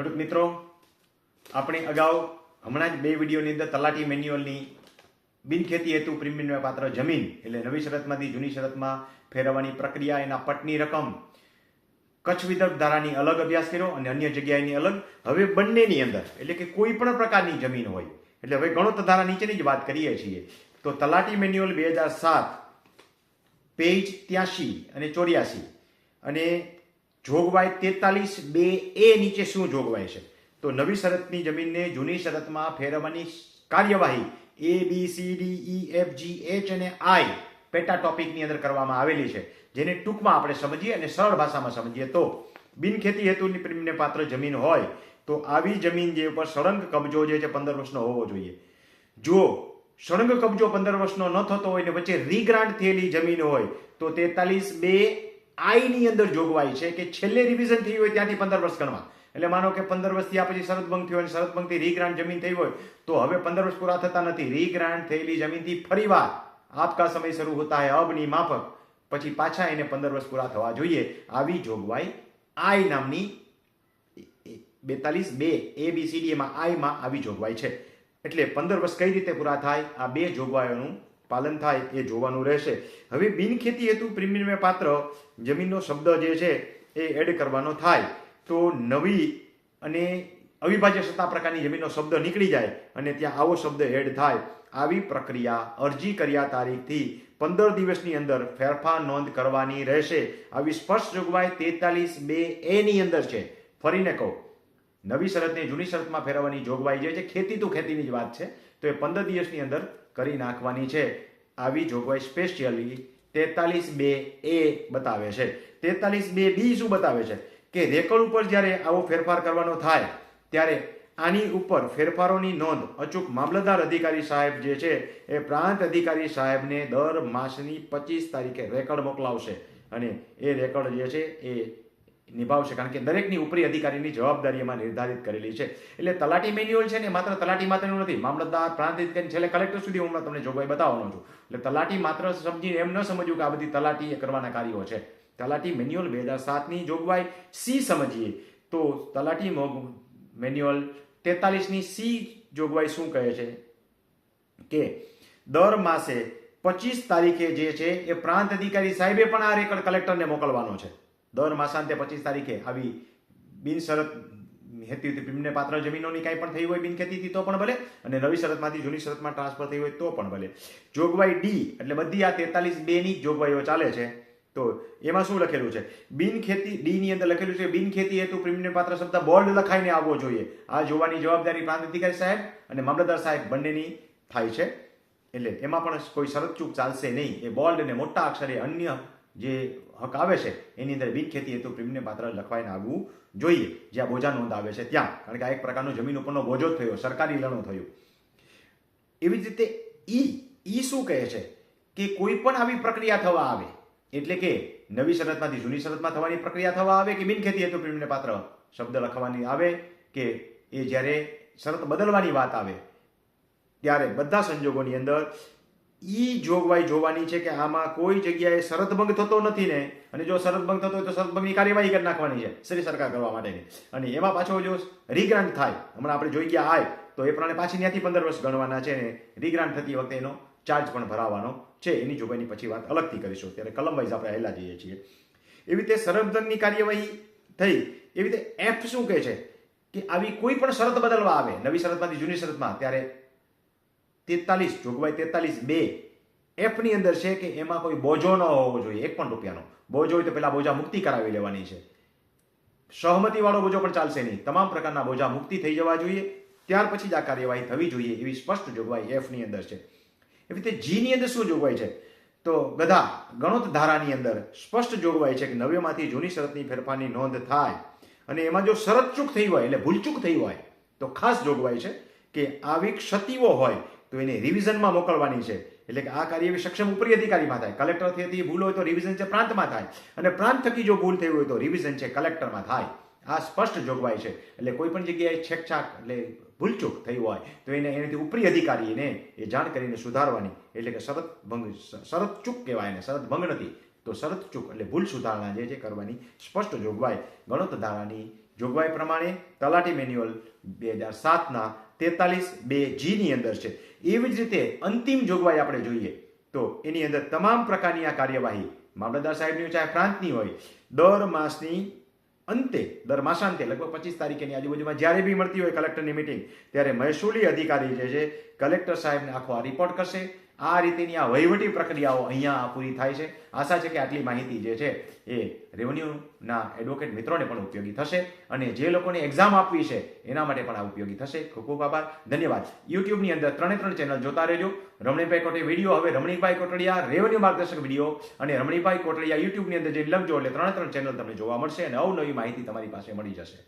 ખેડૂત મિત્રો, આપણે અગાઉ હમણાં જ બે વિડીયોની અંદર તલાટી મેન્યુઅલની બિનખેતી હેતુ પ્રીમિયમ પાત્ર જમીન એટલે નવી શરતમાંથી જૂની શરતમાં ફેરવવાની પ્રક્રિયા, એના પટની રકમ, કચ્છ વિદર્ભ ધારાની અલગ અભ્યાસ કર્યો અને અન્ય જગ્યાએની અલગ. હવે બંનેની અંદર, એટલે કે કોઈ પણ પ્રકારની જમીન હોય, એટલે હવે ગણોત ધારા નીચેની જ વાત કરીએ છીએ, તો તલાટી મેન્યુઅલ બે હજાર સાત પેજ ત્યાસી અને ચોર્યાસી અને જોગવાઈ તેતાલીસ, બે એ નીચે શું જોગવાઈ છે? તો નવી શરતની જમીનને જૂની શરતમાં ફેરવવાની કાર્યવાહી A B C D E F G H અને આઈ પેટા ટોપિકની અંદર કરવામાં આવેલી છે. જેને ટૂંકમાં આપણે સમજીએ અને સરળ ભાષામાં સમજીએ તો બિનખેતી હેતુની પ્રીમિયમ પાત્ર જમીન હોય તો આવી જમીન જે ઉપર સળંગ કબજો જે છે પંદર વર્ષનો હોવો જોઈએ. જો સળંગ કબજો પંદર વર્ષનો ન થતો હોય ને વચ્ચે રીગ્રાન્ટ થયેલી જમીન હોય તો તેતાલીસ, બે આઈ ની અંદર જોગવાઈ છે કે છેલ્લે રિવિઝન થઈ હોય ત્યાંથી પંદર વર્ષ ગણવા. એટલે માનો કે પંદર વર્ષથી આ પછી શરત ભંગ થયો અને શરત ભંગથી રીગ્રાન્ટ જમીન થઈ હોય, તો હવે પંદર વર્ષ પૂરા થતા નથી. રીગ્રાન્ટ થયેલી જમીનથી ફરીવાર આપકા સમય શરૂ હોતા હે અબની માફક. પછી પાછા એને પંદર વર્ષ પૂરા થવા જોઈએ. આવી જોગવાઈ આઈ નામની બેતાલીસ બે એ બી સી ડી એમાં આઈમાં આવી જોગવાઈ છે. એટલે પંદર વર્ષ કઈ રીતે પૂરા થાય? આ બે જોગવાઈઓનું પાલન થાય એ જોવાનું રહેશે. હવે બિનખેતી હેતુ પ્રીમિયમ પાત્ર જમીનનો શબ્દ જે છે એ એડ કરવાનો થાય. તો નવી અને અવિભાજ્ય સત્તા પ્રકારની જમીનનો શબ્દ નીકળી જાય અને ત્યાં આવો શબ્દ એડ થાય. આવી પ્રક્રિયા અરજી કર્યા તારીખથી પંદર દિવસની અંદર ફેરફાર નોંધ કરવાની રહેશે. આવી સ્પષ્ટ જોગવાઈ તેતાલીસ બે એની અંદર છે. ફરીને કહું નવી શરતને જૂની શરતમાં ફેરવવાની જોગવાઈ જે છે, ખેતી તો ખેતીની જ વાત છે, તો એ પંદર દિવસની અંદર કરી નાખવાની છે. આવી જોગવાઈ સ્પેશિયલી તેતાલીસ બે એ બતાવે છે. તેતાલીસ બે બી શું બતાવે છે? કે રેકર્ડ ઉપર જ્યારે આવો ફેરફાર કરવાનો થાય, ત્યારે આની ઉપર ફેરફારોની નોંધ અચૂક મામલતદાર અધિકારી સાહેબ જે છે, એ પ્રાંત અધિકારી સાહેબને દર માસની પચીસ તારીખે રેકર્ડ મોકલાવશે. અને એ રેકર્ડ જે છે, એ નિભાવશે કારણ કે દરેકની ઉપરી અધિકારીની જવાબદારી એમાં નિર્ધારિત કરેલી છે. એટલે તલાટી મેન્યુઅલ છે ને માત્ર તલાટી માત્રનું નથી, મામલતદાર પ્રાંત અધિકારી છેલ્લે કલેક્ટર સુધી હું તમને જોગવાઈ બતાવવાનો છું. એટલે તલાટી માત્ર સમજીને એમ ન સમજવું કે આ બધી તલાટી કરવાના કાર્યો છે. તલાટી મેન્યુઅલ બે હજાર સાતની જોગવાઈ સી સમજીએ તો તલાટી મેન્યુઅલ તેતાલીસની સી જોગવાઈ શું કહે છે? કે દર માસે પચીસ તારીખે જે છે એ પ્રાંત અધિકારી સાહેબે પણ આ રેકર્ડ કલેક્ટરને મોકલવાનો છે. દર માસાંતે પચીસ તારીખે આવી બિનશરત હેતી બિમને પાત્ર જમીનોની કાંઈ પણ થઈ હોય બિનખેતીથી તો પણ ભલે. અને નવી શરતમાંથી જૂની શરતમાં ટ્રાન્સફર થઈ હોય તો પણ ભલે. જોગવાઈ ડી એટલે બધી આ તેતાલીસ બેની જોગવાઈઓ ચાલે છે. તો એમાં શું લખેલું છે? બિનખેતી ડી ની અંદર લખેલું છે બિનખેતી હેતુ પ્રીમિયમ પાત્ર શબ્દ બોલ્ડ લખાઈને આવવો જોઈએ. આ જોવાની જવાબદારી પ્રાંત અધિકારી સાહેબ અને મામલતદાર સાહેબ બંનેની થાય છે. એટલે એમાં પણ કોઈ શરત ચૂક ચાલશે નહીં. એ બોલ્ડ અને મોટા અક્ષરે અન્ય જે હક આવે છે, એની અંદર બિનખેતી હેતુ પ્રીમિયમ પાત્ર લખવાઈને આવવું જોઈએ. જ્યાં બોજા નોંધ આવે છે, ત્યાં. કારણ કે આ એક પ્રકારનો જમીન ઉપરનો બોજો થયો, સરકારી લણો થયો. એવી જ રીતે ઈ ઈ શું કહે છે? કે કોઈ પણ આવી પ્રક્રિયા થવા આવે, એટલે કે નવી શરતમાંથી જૂની શરતમાં થવાની પ્રક્રિયા થવા આવે કે બિનખેતી હેતુ પ્રીમિયમ પાત્ર શબ્દ લખવાની આવે કે એ જ્યારે શરત બદલવાની વાત આવે, ત્યારે બધા સંજોગોની અંદર ઈ જોગવાઈ જોવાની છે કે આમાં કોઈ જગ્યાએ શરતભંગ થતો નથી ને, અને જો શરતભંગ થતો હોય તો શરતભંગની કાર્યવાહી કરી નાખવાની છે શ્રી સરકાર કરવા માટેની. અને એમાં પાછો જો રીગ્રાન્ટ થાય, હમણાં આપણે જોઈ ગયા આય, તો એ પ્રમાણે પાછી ત્યાંથી પંદર વર્ષ ગણવાના છે ને, રીગ્રાન્ટ થતી વખતે એનો ચાર્જ પણ ભરાવાનો છે. એની જોગવાઈની પછી વાત અલગથી કરીશું. ત્યારે કલમ વાઇઝ આપણે હેલા જઈએ છીએ. એવી રીતે શરતભંગની કાર્યવાહી થઈ. એવી રીતે એફ શું કહે છે? કે આવી કોઈ પણ શરત બદલવા આવે, નવી શરતમાંથી જૂની શરતમાં, ત્યારે તેતાલીસ, જોગવાઈ તેતાલીસ બે. એફની અંદર છે કે એમાં કોઈ બોજો ન હોવો જોઈએ, એક પણ રૂપિયાનો. બોજો હોય તો પેલા બોજા મુક્તિ કરાવી લેવાની છે. સહમતીવાળો બોજો પણ ચાલશે નહીં. તમામ પ્રકારના બોજા મુક્તિ થઈ જવા જોઈએ. ત્યાર પછી જ આ કાર્યવાહી થવી જોઈએ એવી સ્પષ્ટ જોગવાઈ એફની અંદર છે. એવી રીતે જીની અંદર શું જોગવાઈ છે? તો બધા ગણોત ધારાની અંદર સ્પષ્ટ જોગવાઈ છે કે નવેમાંથી જૂની શરતની ફેરફારની નોંધ થાય. અને એમાં જો શરત ચૂક થઈ હોય, એટલે ભૂલચૂક થઈ હોય, તો ખાસ જોગવાઈ છે કે આવી ક્ષતિઓ હોય તો એને રિવિઝનમાં મોકલવાની છે. એટલે કે આ કાર્ય સક્ષમ ઉપરી અધિકારીમાં થાય. કલેક્ટર થકી ભૂલ હોય તો રિવિઝન છે, પ્રાંતમાં થાય. અને પ્રાંત થકી જો ભૂલ થઈ હોય તો રિવિઝન છે, કલેક્ટરમાં થાય. આ સ્પષ્ટ જોગવાઈ છે. એટલે કોઈ પણ જગ્યાએ છેકછાક એટલે ભૂલચૂક થઈ હોય, તો એને એનાથી ઉપરી અધિકારીને એ જાણ કરીને સુધારવાની. એટલે કે શરત ભંગ, શરત ચૂક કહેવાય ને શરત ભંગ નથી. તો શરત ચૂક એટલે ભૂલ સુધારણા જે છે કરવાની સ્પષ્ટ જોગવાઈ. ગણત ધારાની જોગવાઈ પ્રમાણે તલાટી મેન્યુઅલ બે હજાર સાતના તેતાલીસ બે જીની અંદર છે. એવી જ રીતે અંતિમ જોગવાઈ આપણે જોઈએ તો એની અંદર તમામ પ્રકારની આ કાર્યવાહી મામલતદાર સાહેબની ચાહે પ્રાંતની હોય, દર માસની અંતે, દર માસાંતે, લગભગ પચીસ તારીખની આજુબાજુમાં જ્યારે બી મળતી હોય કલેક્ટરની મિટિંગ ત્યારે મહેસૂલી અધિકારી જે છે કલેક્ટર સાહેબને આખો આ રિપોર્ટ કરશે. આ રીતેની આ વહીવટી પ્રક્રિયાઓ અહીંયા પૂરી થાય છે. આશા છે કે આટલી માહિતી જે છે એ રેવન્યુના એડવોકેટ મિત્રોને પણ ઉપયોગી થશે અને જે લોકોને એક્ઝામ આપવી છે એના માટે પણ આ ઉપયોગી થશે. ખૂબ ખૂબ આભાર. ધન્યવાદ. યુટ્યુબની અંદર ત્રણે ત્રણ ચેનલ જોતા રહેજો. રમણીભાઈ કોટે વીડિયો હવે રમણીભાઈ કોટડિયા રેવન્યુ માર્ગદર્શક વીડિયો અને રમણીભાઈ કોટડિયા યુટ્યુબની અંદર જે લખજો એટલે ત્રણે ત્રણ ચેનલ તમને જોવા મળશે અને અવનવી માહિતી તમારી પાસે મળી જશે.